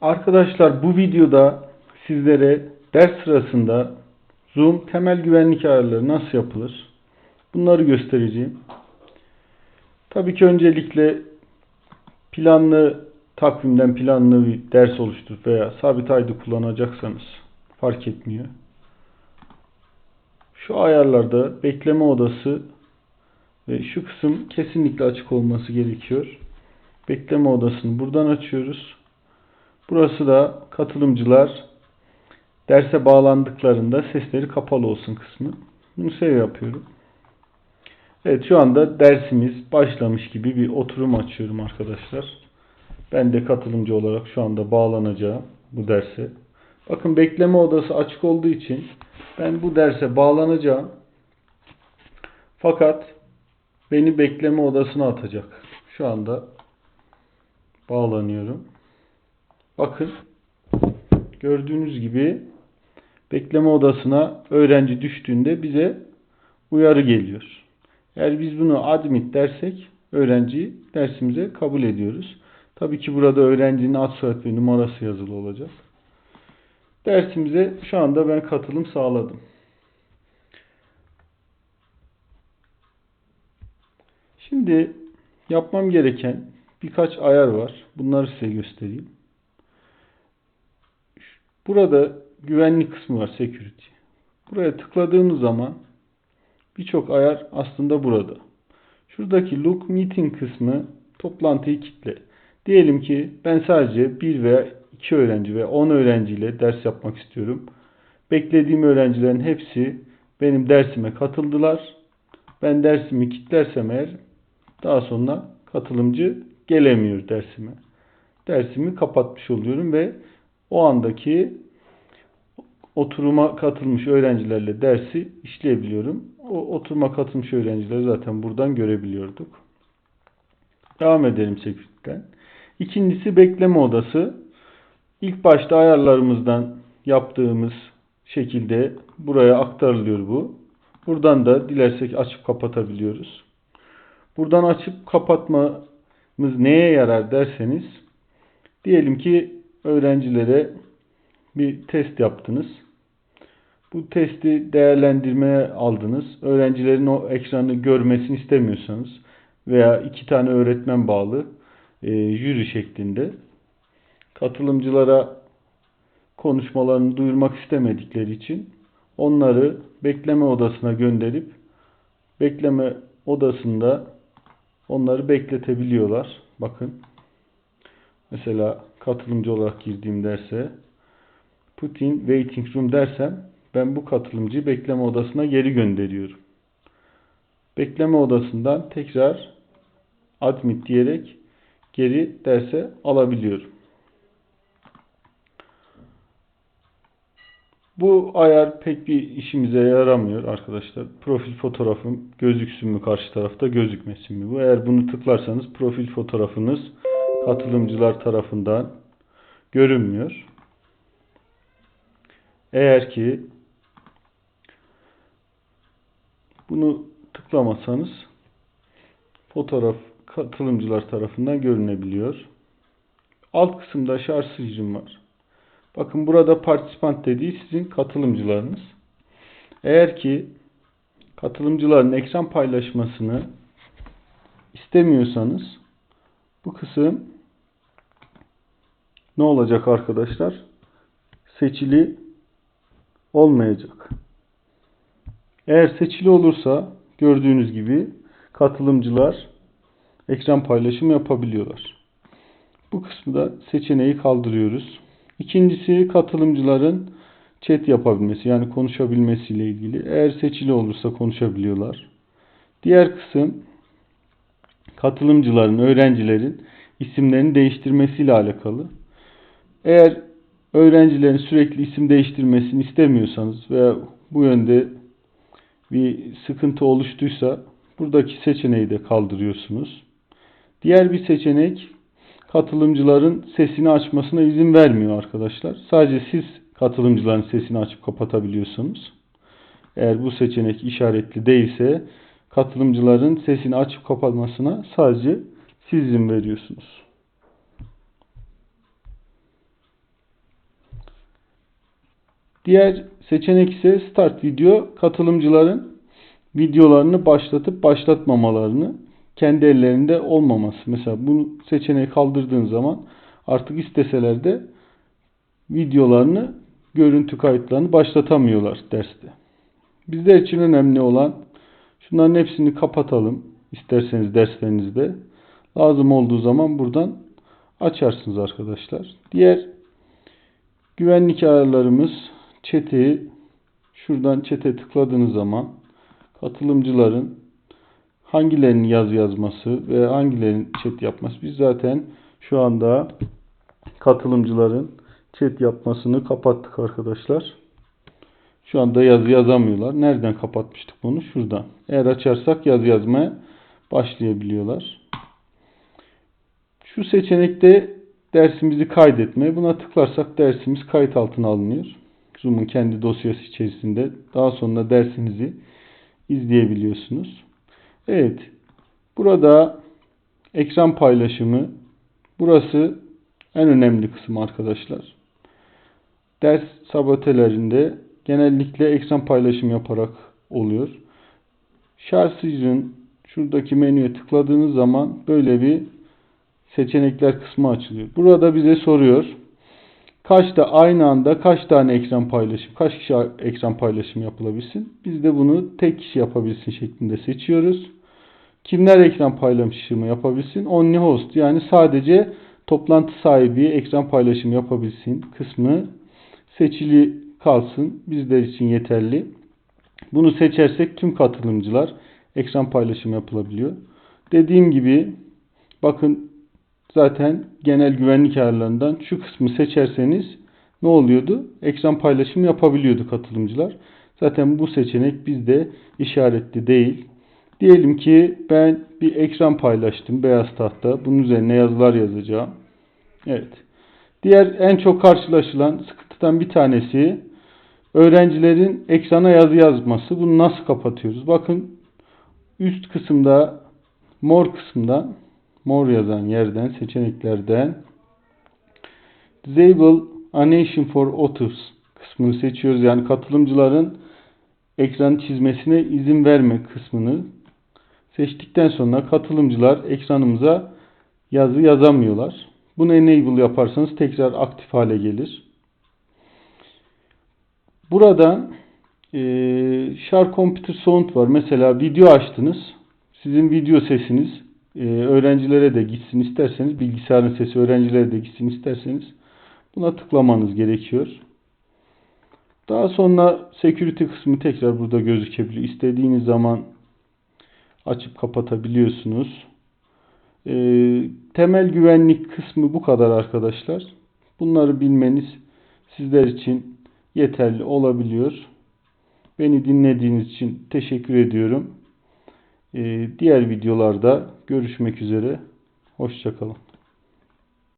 Arkadaşlar bu videoda sizlere ders sırasında Zoom temel güvenlik ayarları nasıl yapılır? Bunları göstereceğim. Tabii ki öncelikle planlı takvimden planlı bir ders oluşturup veya sabit aydı kullanacaksanız fark etmiyor. Şu ayarlarda bekleme odası ve şu kısım kesinlikle açık olması gerekiyor. Bekleme odasını buradan açıyoruz. Burası da katılımcılar derse bağlandıklarında sesleri kapalı olsun kısmı. Bunu sev yapıyorum. Evet şu anda dersimiz başlamış gibi bir oturum açıyorum arkadaşlar. Ben de katılımcı olarak şu anda bağlanacağım bu derse. Bakın bekleme odası açık olduğu için ben bu derse bağlanacağım. Fakat beni bekleme odasına atacak. Şu anda bağlanıyorum. Bakın gördüğünüz gibi bekleme odasına öğrenci düştüğünde bize uyarı geliyor. Eğer biz bunu admit dersek öğrenciyi dersimize kabul ediyoruz. Tabii ki burada öğrencinin ad soyad ve numarası yazılı olacak. Dersimize şu anda ben katılım sağladım. Şimdi yapmam gereken birkaç ayar var. Bunları size göstereyim. Burada güvenlik kısmı var security. Buraya tıkladığımız zaman birçok ayar aslında burada. Şuradaki look meeting kısmı toplantıyı kitle. Diyelim ki ben sadece bir veya iki öğrenci ve 10 öğrenciyle ders yapmak istiyorum. Beklediğim öğrencilerin hepsi benim dersime katıldılar. Ben dersimi kitlersem eğer daha sonra katılımcı gelemiyor dersime. Dersimi kapatmış oluyorum ve o andaki oturuma katılmış öğrencilerle dersi işleyebiliyorum. O oturuma katılmış öğrencileri zaten buradan görebiliyorduk. Devam edelim sekreterden. İkincisi bekleme odası. İlk başta ayarlarımızdan yaptığımız şekilde buraya aktarılıyor bu. Buradan da dilersek açıp kapatabiliyoruz. Buradan açıp kapatmamız neye yarar derseniz diyelim ki öğrencilere bir test yaptınız. Bu testi değerlendirmeye aldınız. Öğrencilerin o ekranı görmesini istemiyorsanız veya iki tane öğretmen bağlı e, jüri şeklinde katılımcılara konuşmalarını duyurmak istemedikleri için onları bekleme odasına gönderip bekleme odasında onları bekletebiliyorlar. Bakın mesela katılımcı olarak girdiğim derse put in waiting room dersem ben bu katılımcıyı bekleme odasına geri gönderiyorum. Bekleme odasından tekrar admit diyerek geri derse alabiliyorum. Bu ayar pek bir işimize yaramıyor arkadaşlar. Profil fotoğrafım gözüksün mü karşı tarafta gözükmesin mi? Bu eğer bunu tıklarsanız profil fotoğrafınız katılımcılar tarafından görünmüyor. Eğer ki bunu tıklamasanız fotoğraf katılımcılar tarafından görünebiliyor. Alt kısımda şarj sıyıcım var. Bakın burada participant dediği sizin katılımcılarınız. Eğer ki katılımcıların ekran paylaşmasını istemiyorsanız bu kısım ne olacak arkadaşlar? Seçili olmayacak. Eğer seçili olursa gördüğünüz gibi katılımcılar ekran paylaşımı yapabiliyorlar. Bu kısmı da seçeneği kaldırıyoruz. İkincisi katılımcıların chat yapabilmesi yani konuşabilmesi ile ilgili. Eğer seçili olursa konuşabiliyorlar. Diğer kısım katılımcıların, öğrencilerin isimlerini değiştirmesiyle alakalı. Eğer öğrencilerin sürekli isim değiştirmesini istemiyorsanız veya bu yönde bir sıkıntı oluştuysa buradaki seçeneği de kaldırıyorsunuz. Diğer bir seçenek katılımcıların sesini açmasına izin vermiyor arkadaşlar. Sadece siz katılımcıların sesini açıp kapatabiliyorsunuz. Eğer bu seçenek işaretli değilse katılımcıların sesini açıp kapatmasına sadece siz izin veriyorsunuz. Diğer seçenek ise Start Video. Katılımcıların videolarını başlatıp başlatmamalarını kendi ellerinde olmaması. Mesela bu seçeneği kaldırdığın zaman artık isteseler de videolarını, görüntü kayıtlarını başlatamıyorlar derste. Bizler için önemli olan şunların hepsini kapatalım. isterseniz derslerinizde. Lazım olduğu zaman buradan açarsınız arkadaşlar. Diğer güvenlik ayarlarımız chat'i şuradan chat'e tıkladığınız zaman katılımcıların hangilerinin yaz yazması ve hangilerinin chat yapması. Biz zaten şu anda katılımcıların chat yapmasını kapattık arkadaşlar. Şu anda yazı yazamıyorlar. Nereden kapatmıştık bunu? Şuradan. Eğer açarsak yazı yazmaya başlayabiliyorlar. Şu seçenekte dersimizi kaydetme. Buna tıklarsak dersimiz kayıt altına alınıyor. Zoom'un kendi dosyası içerisinde. Daha sonra dersinizi izleyebiliyorsunuz. Evet. Burada ekran paylaşımı. Burası en önemli kısım arkadaşlar. Ders sabotelerinde genellikle ekran paylaşım yaparak oluyor. Share Season şuradaki menüye tıkladığınız zaman böyle bir seçenekler kısmı açılıyor. Burada bize soruyor. Kaçta aynı anda kaç tane ekran paylaşım, kaç kişi ekran paylaşım yapılabilsin? Biz de bunu tek kişi yapabilsin şeklinde seçiyoruz. Kimler ekran paylaşımı yapabilsin? Only host yani sadece toplantı sahibi ekran paylaşımı yapabilsin kısmı seçili kalsın. Bizler için yeterli. Bunu seçersek tüm katılımcılar ekran paylaşımı yapılabiliyor. Dediğim gibi bakın zaten genel güvenlik ayarlarından şu kısmı seçerseniz ne oluyordu? Ekran paylaşımı yapabiliyordu katılımcılar. Zaten bu seçenek bizde işaretli değil. Diyelim ki ben bir ekran paylaştım beyaz tahta. Bunun üzerine yazılar yazacağım. Evet. Diğer en çok karşılaşılan sıkıntıdan bir tanesi öğrencilerin ekrana yazı yazması. Bunu nasıl kapatıyoruz? Bakın üst kısımda mor kısımda mor yazan yerden seçeneklerden Disable Animation for Authors kısmını seçiyoruz. Yani katılımcıların ekran çizmesine izin verme kısmını seçtikten sonra katılımcılar ekranımıza yazı yazamıyorlar. Bunu enable yaparsanız tekrar aktif hale gelir. Burada e, Share Computer Sound var. Mesela video açtınız. Sizin video sesiniz e, öğrencilere de gitsin isterseniz, bilgisayarın sesi öğrencilere de gitsin isterseniz buna tıklamanız gerekiyor. Daha sonra security kısmı tekrar burada gözükebiliyor. İstediğiniz zaman açıp kapatabiliyorsunuz. E, temel güvenlik kısmı bu kadar arkadaşlar. Bunları bilmeniz sizler için yeterli olabiliyor. Beni dinlediğiniz için teşekkür ediyorum. Ee, diğer videolarda görüşmek üzere. Hoşçakalın.